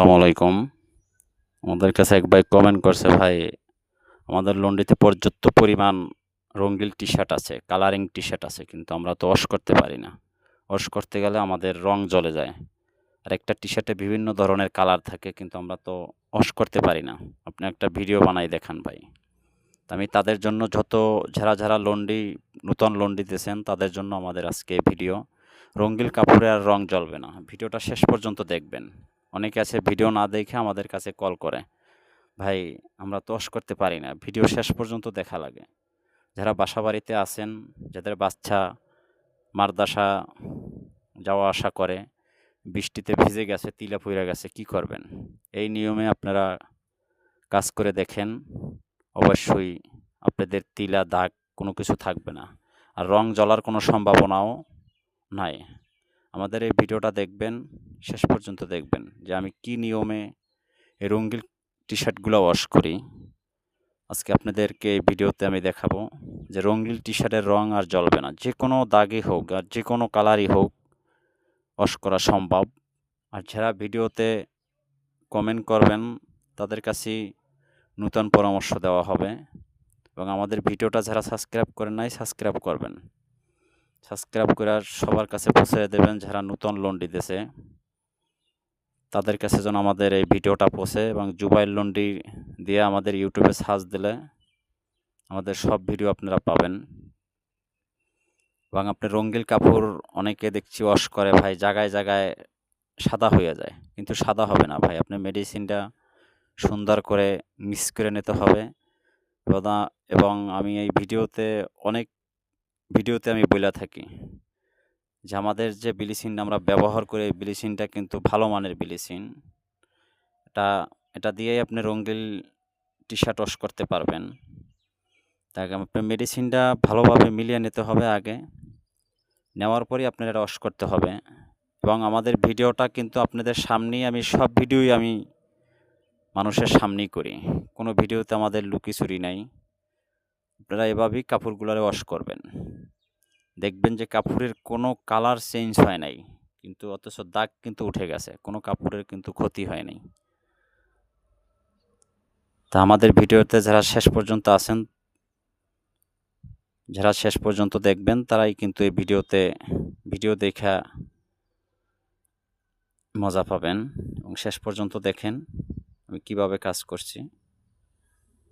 আসসালামু আলাইকুম। আমাদের কাছে এক ভাই কমেন্ট করছে, ভাই, আমাদের লন্ডিতে পর্যাপ্ত পরিমাণ রঙ্গিল টি শার্ট আছে কালারিং টি শার্ট আছে, কিন্তু আমরা তো ওয়াশ করতে পারি না। ওয়াশ করতে গেলে আমাদের রং জ্বলে যায়। আর একটা টি শার্টে বিভিন্ন ধরনের কালার থাকে, কিন্তু আমরা তো ওয়াশ করতে পারি না। আপনি একটা ভিডিও বানাই দেখান ভাই। আমি তাদের জন্য যত যারা যারা লন্ডি, নূতন লন্ডি দিয়েছেন, তাদের জন্য আমাদের আজকে ভিডিও রঙ্গিল কাপড়ে আর রং জ্বলবে না। ভিডিওটা শেষ পর্যন্ত দেখবেন। অনেকে আছে ভিডিও না দেখে আমাদের কাছে কল করে। ভাই, আমরা তো ওয়াশ করতে পারি না, ভিডিও শেষ পর্যন্ত দেখা লাগে। যারা বাসা বাড়িতে আছেন, যাদের বাচ্চা মারদাসা যাওয়া আসা করে, বৃষ্টিতে ভিজে গেছে, তিলা পুইরা গেছে, কি করবেন? এই নিয়মে আপনারা কাজ করে দেখেন, অবশ্যই আপনাদের তিলা, দাগ কোনো কিছু থাকবে না। আর রং জ্বলার কোনো সম্ভাবনাও নাই। আমাদের এই ভিডিওটা দেখবেন শেষ পর্যন্ত দেখবেন যে আমি কি নিয়মে এই রঙ্গিল টি শার্টগুলো ওয়াশ করি। আজকে আপনাদেরকে এই ভিডিওতে আমি দেখাবো যে রঙ্গিল টি শার্টের রং আর জ্বলবে না। যে কোনো দাগই হোক আর যে কোনো কালারই হোক ওয়াশ করা সম্ভব। আর যারা ভিডিওতে কমেন্ট করবেন, তাদের কাছেই নূতন পরামর্শ দেওয়া হবে এবং আমাদের ভিডিওটা যারা সাবস্ক্রাইব করেন নাই সাবস্ক্রাইব করবেন। সাবস্ক্রাইব করে সবার কাছে পৌঁছে দেবেন যারা নূতন লোন দিতেছে। তাদের কাছে যেন আমাদের এই ভিডিওটা পৌঁছে এবং জুবাইল লোনটি দিয়ে আমাদের ইউটিউবে সার্চ দিলে আমাদের সব ভিডিও আপনারা পাবেন। এবং আপনি রঙ্গিল কাপড় অনেকে দেখছি ওয়াশ করে, ভাই, জায়গায় জায়গায় সাদা হয়ে যায়। কিন্তু সাদা হবে না, ভাই। আপনি মেডিসিনটা সুন্দর করে মিক্স করে নিতে হবে। এবং আমি এই ভিডিওতে অনেক, ভিডিওতে আমি বলে থাকি। যে আমাদের যে ব্লিচিং আমরা ব্যবহার করি, এই ব্লিচিংটা কিন্তু ভালো মানের ব্লিচিং এটা এটা দিয়েই আপনি রঙ্গিল টি শার্ট ওয়াশ করতে পারবেন। তাকে আগে আপনার মেডিসিনটা ভালোভাবে মিলিয়ে নিতে হবে আগে। নেওয়ার পরেই আপনার এটা ওয়াশ করতে হবে। এবং আমাদের ভিডিওটা কিন্তু আপনাদের সামনেই আমি, সব ভিডিওই আমি মানুষের সামনেই করি। কোনো ভিডিওতে আমাদের লুকি চুরি নাই। আপনারা এভাবেই কাপড়গুলো ওয়াশ করবেন। দেখবেন যে কাপড়ের কোনো কালার চেঞ্জ হয় নাই। কিন্তু অথচ দাগ কিন্তু উঠে গেছে, কোনো কাপড়ের কিন্তু ক্ষতি হয় নাই। তা আমাদের ভিডিওতে যারা শেষ পর্যন্ত আছেন, যারা শেষ পর্যন্ত দেখবেন, তারাই কিন্তু এই ভিডিওতে, ভিডিও দেখা মজা পাবেন এবং শেষ পর্যন্ত দেখেন আমি কীভাবে কাজ করছি।